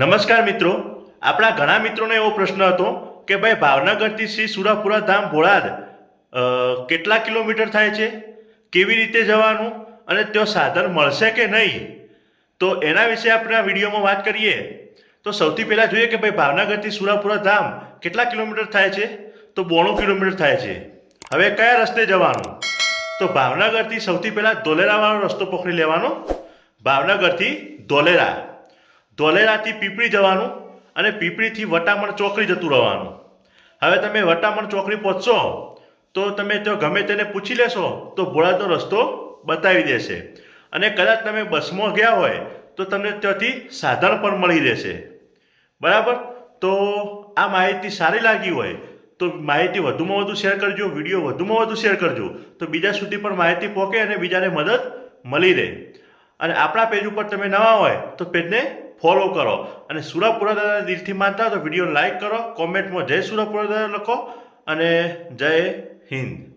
નમસ્કાર મિત્રો. આપણા ઘણા મિત્રોને એવો પ્રશ્ન હતો કે ભાઈ ભાવનગરથી શ્રી સુરાપુરા ધામ ભોળાદ કેટલા કિલોમીટર થાય છે? કેવી રીતે જવાનું? અને ત્યાં સાધન મળશે કે નહીં? તો એના વિશે આપણે આ વિડીયોમાં વાત કરીએ. તો સૌથી પહેલાં જોઈએ કે ભાઈ ભાવનગરથી સુરાપુરા ધામ કેટલા કિલોમીટર થાય છે? તો બોણું કિલોમીટર થાય છે. હવે કયા રસ્તે જવાનું? તો ભાવનગરથી સૌથી પહેલાં ધોલેરાવાળો રસ્તો પકડી લેવાનો. ભાવનગરથી ધોલેરા. ધોલેરાથી પીપળી જવાનું અને પીપળીથી વટામણ ચોકડી જતું રહેવાનું. હવે તમે વટામણ ચોકડી પહોંચશો, તો તમે તો ગમે તેને પૂછી લેશો, તો ભોળાતો રસ્તો બતાવી દેશે. અને કદાચ તમે બસમાં ગયા હોય, તો તમને ત્યાંથી સાધન પણ મળી રહેશે. બરાબર? તો આ માહિતી સારી લાગી હોય, તો માહિતી વધુમાં વધુ શેર કરજો, વીડિયો વધુમાં વધુ શેર કરજો, તો બીજા સુધી પણ માહિતી પહોંચે અને બીજાને મદદ મળી રહે. અને આપણા પેજ ઉપર તમે નવા હોય તો પેજને ફોલો કરો. અને સુરાપુરા દાદાને દિલથી માનતા હો તો વીડિયો લાઈક કરો. કોમેન્ટમાં જય સુરાપુરા દાદા લખો. અને જય હિન્દ.